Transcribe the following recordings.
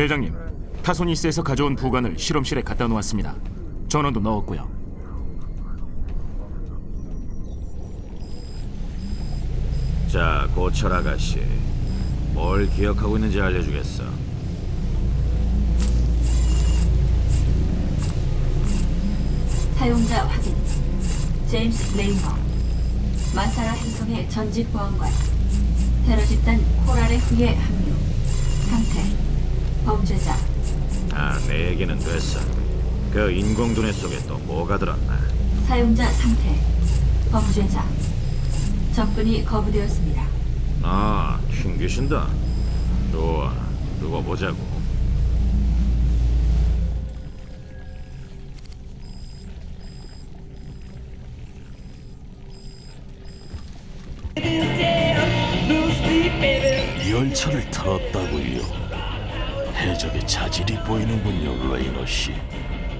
대장님, 타소니스에서 가져온 부관을 실험실에 갖다 놓았습니다. 전원도 넣었고요. 자, 고철 아가씨. 뭘 기억하고 있는지 알려주겠어. 사용자 확인. 제임스 레이머. 마사라 행성의 전직 보안관. 테러 집단 코랄의 후예 합류. 상태. 범죄자. 아, 내 얘기는 됐어. 그 인공두뇌 속에 또 뭐가 들었나? 사용자 상태. 범죄자. 접근이 거부되었습니다. 아, 튕기신다. 좋아, 두고 보자고. 열차를 털었다고요. 해적의 자질이 보이는군요, 레이너 씨.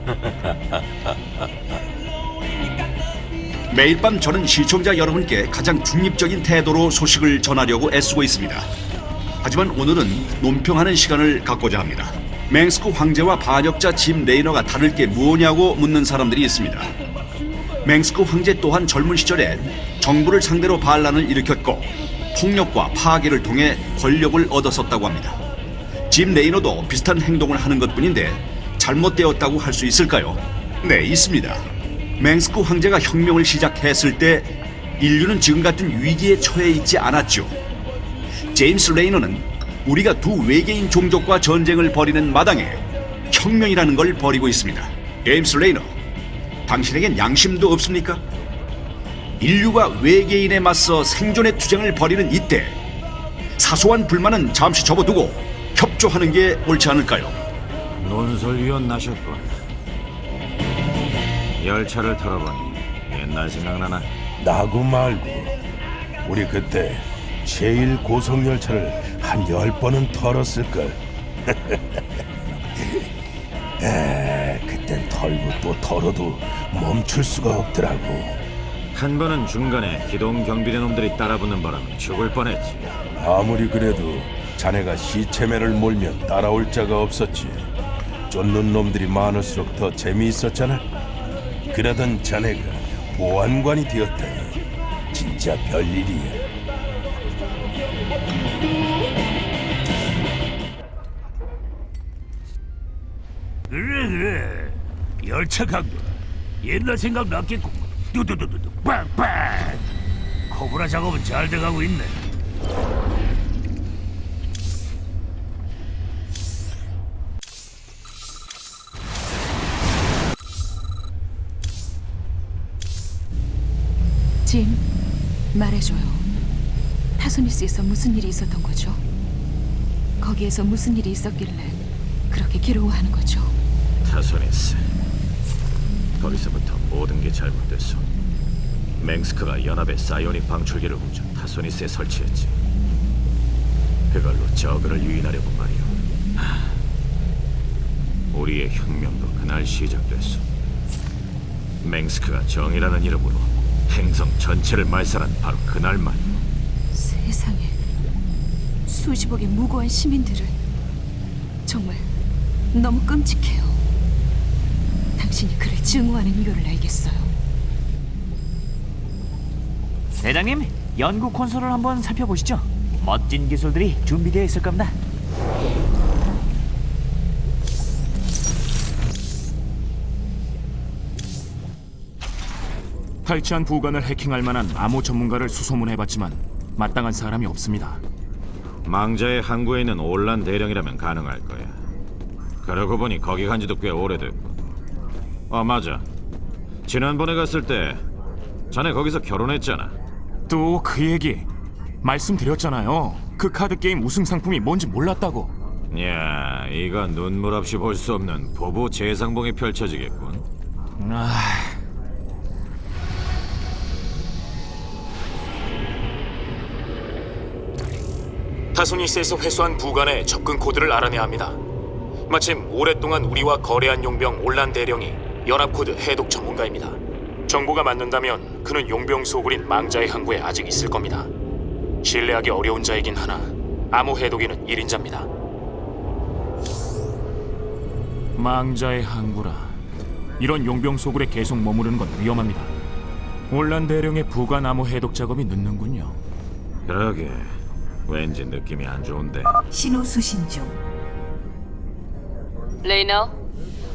매일 밤 저는 시청자 여러분께 가장 중립적인 태도로 소식을 전하려고 애쓰고 있습니다. 하지만 오늘은 논평하는 시간을 갖고자 합니다. 맹스크 황제와 반역자 짐 레이너가 다를 게 무엇냐고 묻는 사람들이 있습니다. 맹스크 황제 또한 젊은 시절에 정부를 상대로 반란을 일으켰고 폭력과 파괴를 통해 권력을 얻었었다고 합니다. 짐 레이너도 비슷한 행동을 하는 것뿐인데 잘못되었다고 할 수 있을까요? 네, 있습니다. 맹스크 황제가 혁명을 시작했을 때 인류는 지금 같은 위기에 처해 있지 않았죠. 제임스 레이너는 우리가 두 외계인 종족과 전쟁을 벌이는 마당에 혁명이라는 걸 벌이고 있습니다. 제임스 레이너, 당신에겐 양심도 없습니까? 인류가 외계인에 맞서 생존의 투쟁을 벌이는 이때 사소한 불만은 잠시 접어두고 협조하는 게 옳지 않을까요? 논설위원 나셨군. 열차를 털어보니 옛날 생각나나? 나고 말고 우리 그때 제일 고속 열차를 한 열 번은 털었을 걸. 에, 그땐 털고 또 털어도 멈출 수가 없더라고. 한 번은 중간에 기동 경비대 놈들이 따라붙는 바람에 죽을 뻔했지. 아무리 그래도 자네가 시체매를 몰면 따라올 자가 없었지. 쫓는 놈들이 많을수록 더 재미있었잖아. 그러던 자네가 보안관이 되었다니 진짜 별일이야. 그래 그래 열차 강도 옛날 생각 났겠군 두두두두두 빵빵 코브라 작업은 잘 돼가고 있네 짐, 말해줘요. 타소니스에서 무슨 일이 있었던 거죠? 거기에서 무슨 일이 있었길래 그렇게 괴로워하는 거죠? 타소니스. 거기서부터 모든 게 잘못됐어. 맹스크가 연합의 사이오닉 방출기를 훔쳐 타소니스에 설치했지. 그걸로 저그를 유인하려고 말이오. 하, 우리의 혁명도 그날 시작됐어. 맹스크가 정이라는 이름으로 행성 전체를 말살한 바로 그날 말이오. 세상에 수십억의 무고한 시민들을 정말 너무 끔찍해요. 당신이 그를 증오하는 이유를 알겠어요. 대장님, 연구 콘솔을 한번 살펴보시죠. 멋진 기술들이 준비되어 있을 겁니다. 탈취한 부관을 해킹할 만한 암호 전문가를 수소문해봤지만 마땅한 사람이 없습니다. 망자의 항구에 있는 올란 대령이라면 가능할 거야. 그러고 보니 거기 간 지도 꽤 오래됐고. 아 맞아. 지난번에 갔을 때 자네 거기서 결혼했잖아. 또 그 얘기 말씀드렸잖아요. 그 카드 게임 우승 상품이 뭔지 몰랐다고. 야, 이거 눈물 없이 볼 수 없는 부부 재상봉이 펼쳐지겠군. 아, 타소니스에서 회수한 부관의 접근 코드를 알아내야 합니다. 마침 오랫동안 우리와 거래한 용병 올란 대령이 연합 코드 해독 전문가입니다. 정보가 맞는다면 그는 용병 소굴인 망자의 항구에 아직 있을 겁니다. 신뢰하기 어려운 자이긴 하나 암호 해독에는 1인자입니다. 망자의 항구라. 이런 용병 소굴에 계속 머무르는 건 위험합니다. 올란 대령의 부가나무 해독 작업이 늦는군요. 그러게 왠지 느낌이 안 좋은데 신호 수신 중. 레이너,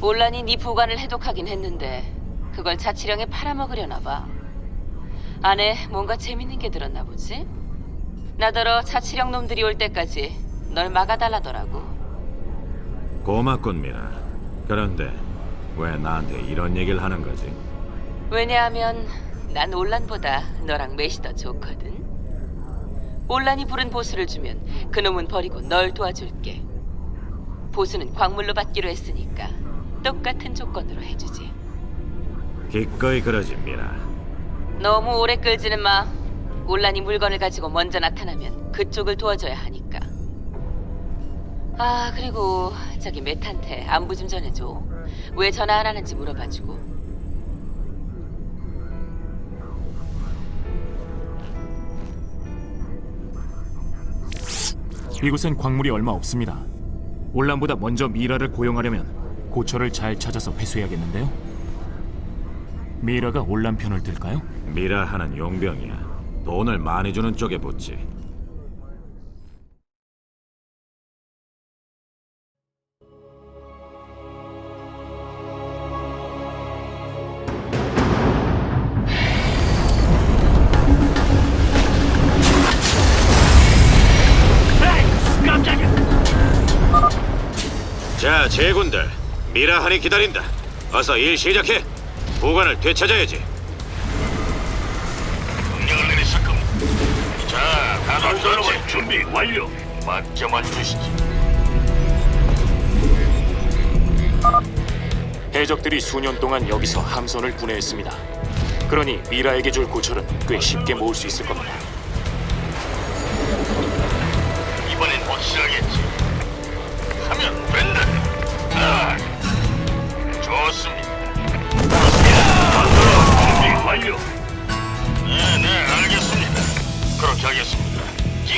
올란이 네 부관을 해독하긴 했는데 그걸 자치령에 팔아먹으려나 봐. 안에 뭔가 재밌는 게 들었나 보지? 나더러 자치령 놈들이 올 때까지 널 막아달라더라고. 고맙군 미라 그런데 왜 나한테 이런 얘기를 하는 거지? 왜냐하면 난 올란보다 너랑 메시 더 좋거든. 올란이 부른 보수를 주면 그놈은 버리고 널 도와줄게. 보수는 광물로 받기로 했으니까 똑같은 조건으로 해주지. 기꺼이 그러지 미라 너무 오래 끌지는 마. 올란이 물건을 가지고 먼저 나타나면 그쪽을 도와줘야 하니까. 아 그리고 저기 메탄테 안부 좀 전해줘. 왜 전화 안 하는지 물어봐주고. 이곳엔 광물이 얼마 없습니다. 올란보다 먼저 미라를 고용하려면 고철을 잘 찾아서 회수해야겠는데요. 미라가 올란 편을 들까요? 미라 하는 용병이야 돈을 많이 주는 쪽에 붙지 미라 하니 기다린다 어서 일 시작해 부관을 되찾아야지 명령을 겁니다. 자, 다들? 준비 완료. 맞점만 주시지. 해적들이 수년 동안 여기서 함선을 분해했습니다. 그러니 미라에게 줄 고철은 꽤 쉽게 모을 수 있을 겁니다. 이번엔 확실하겠지. 하면 된다. 아, 좋습니다. 좋습니다. 준비 완료. 네, 네, 알겠습니다. 그렇게 하겠습니다. 예.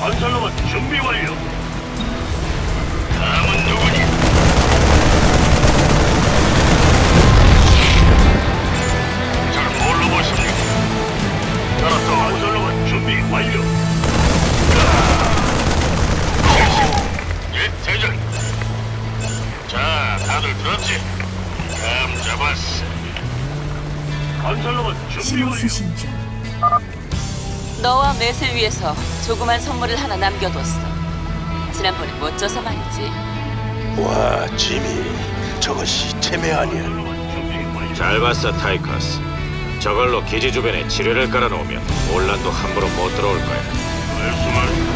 건설로만 준비 완료. 조그만 선물을 하나 남겨뒀어. 지난번에 못 줘서 말이지. 와 지미 저것이 체매 아니야. 잘 봤어 타이커스 저걸로 기지 주변에 지뢰를 깔아놓으면 올란도 함부로 못 들어올 거야 말씀을.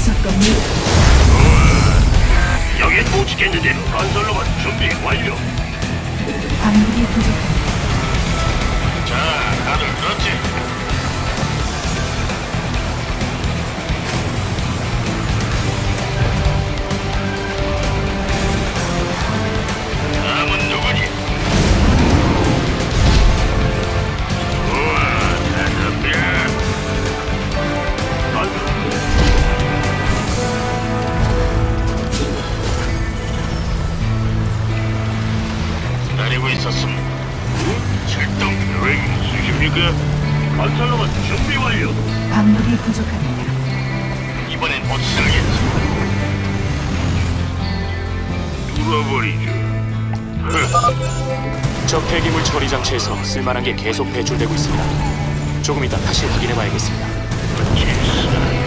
부속 건물 여긴 못 지켰는데 건설로만 준비 완료. 광물이 부족합니다. 자, 다들 들었지? 기다리고 있었음. 출동 계획 있으십니까? 건설로봇 준비 완료. 광물이 부족합니다. 이번엔 못 살겠지. 뚫어버리죠. 적 폐기물 처리 장치에서 쓸만한 게 계속 배출되고 있습니다. 조금 이따 다시 확인해 봐야겠습니다. 칠사.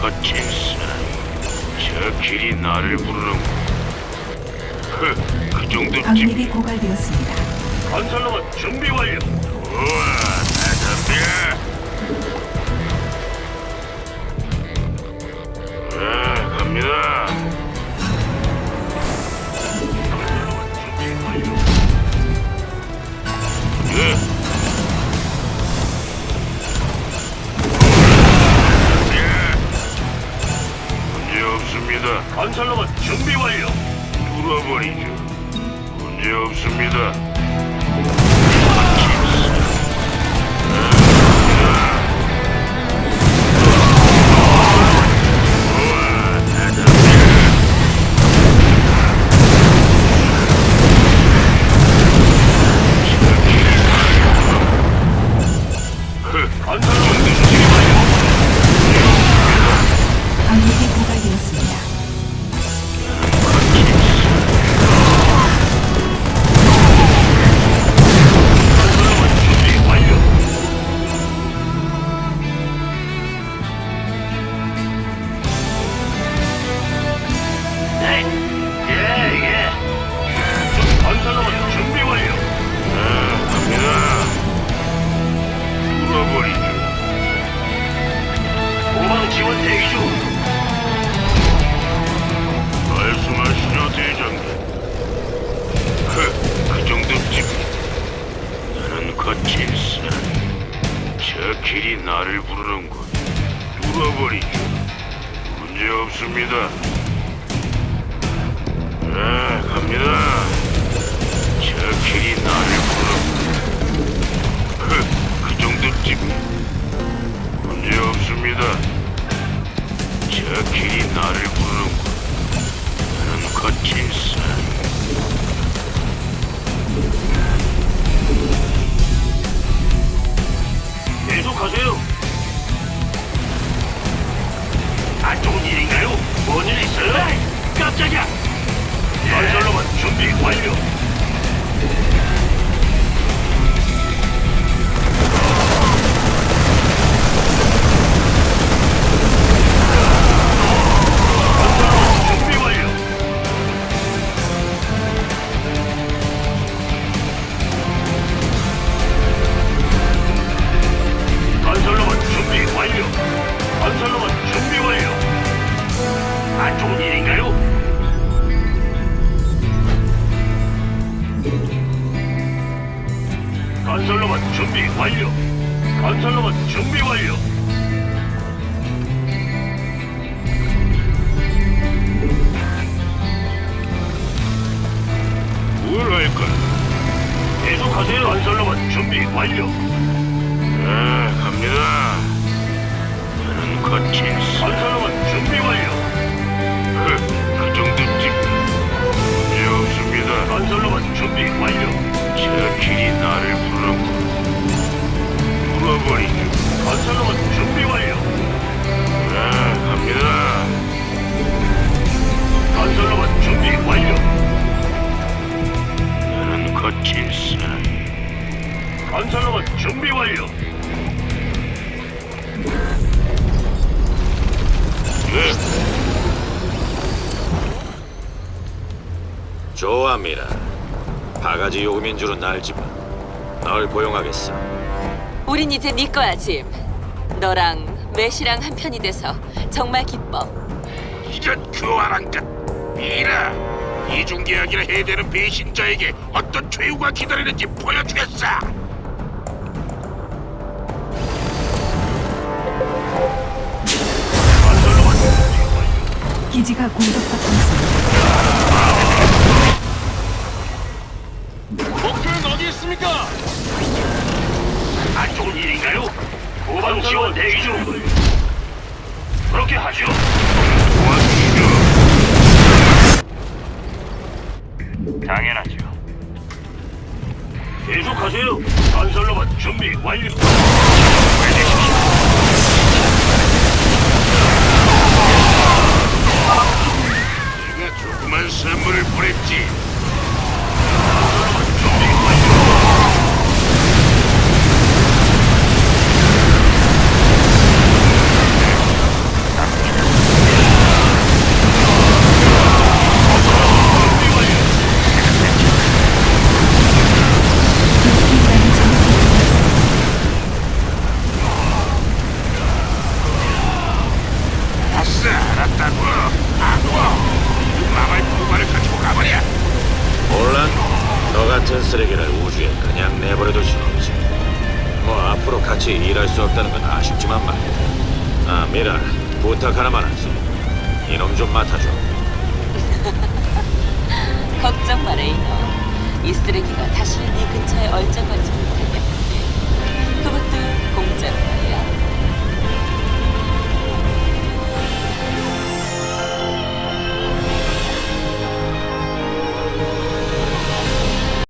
커친스, 저 길이 나를 부르는. 그, 그 정도쯤. 광맥이 고갈되었습니다. 건설로봇 준비 완료. 우와, 대단해. 네, 갑니다. 준비 완료. 네. 없습니다. 건설로만 준비 완료. 돌아버리죠. 문제 없습니다. 문제 없습니다. 아, 갑니다. 저킬이 나를 부르. 그, 그 정도쯤 문제 없습니다. 저킬이 나를 부르고 나는 거친 산. 계속하세요. 안 좋은 일인가요? 뭔 일 있어요? 깜짝이야. 건설로만 준 건설로만 준비 완료. 뭘 할까? 계속하세요. 건설로만 준비 완료. 네, 갑니다. 저는 거친 건설로만 준비 완료. 그, 그 정도쯤. 문제 없습니다. 건설로만 준비 완료. 저 길이 나를 부르고. 물어버리죠. 건설로만 준비 완료. 네, 갑니다. 건설로만 준비 완료. 나는 거친 사람. 건설로만 준비 완료. 네. 좋아합니다. 바가지 요금인 줄은 알지만 널 고용하겠어. 우린 이제 네 거야, 짐. 너랑 매시랑 한 편이 돼서 정말 기뻐. 이전 교환한 것 미라 이중계약이라 해야 되는 배신자에게 어떤 최후가 기다리는지 보여주겠어. 기지가 공격받고 있습니다. 좋은 일인가요? 후방 지원 대기 중. 그렇게 하죠. 당연하죠. 계속하세요. 건설로만 준비 완료. 쓰레기를 우주에 그냥 내버려둘 순 없지. 뭐 앞으로 같이 일할 수 없다는 건 아쉽지만 말이야. 아, 미라, 부탁 하나만 하지. 이놈 좀 맡아줘. 걱정 마 레이너. 이 쓰레기가 다시 네 근처에 얼쩡하지 못하게. 그것도 공짜로.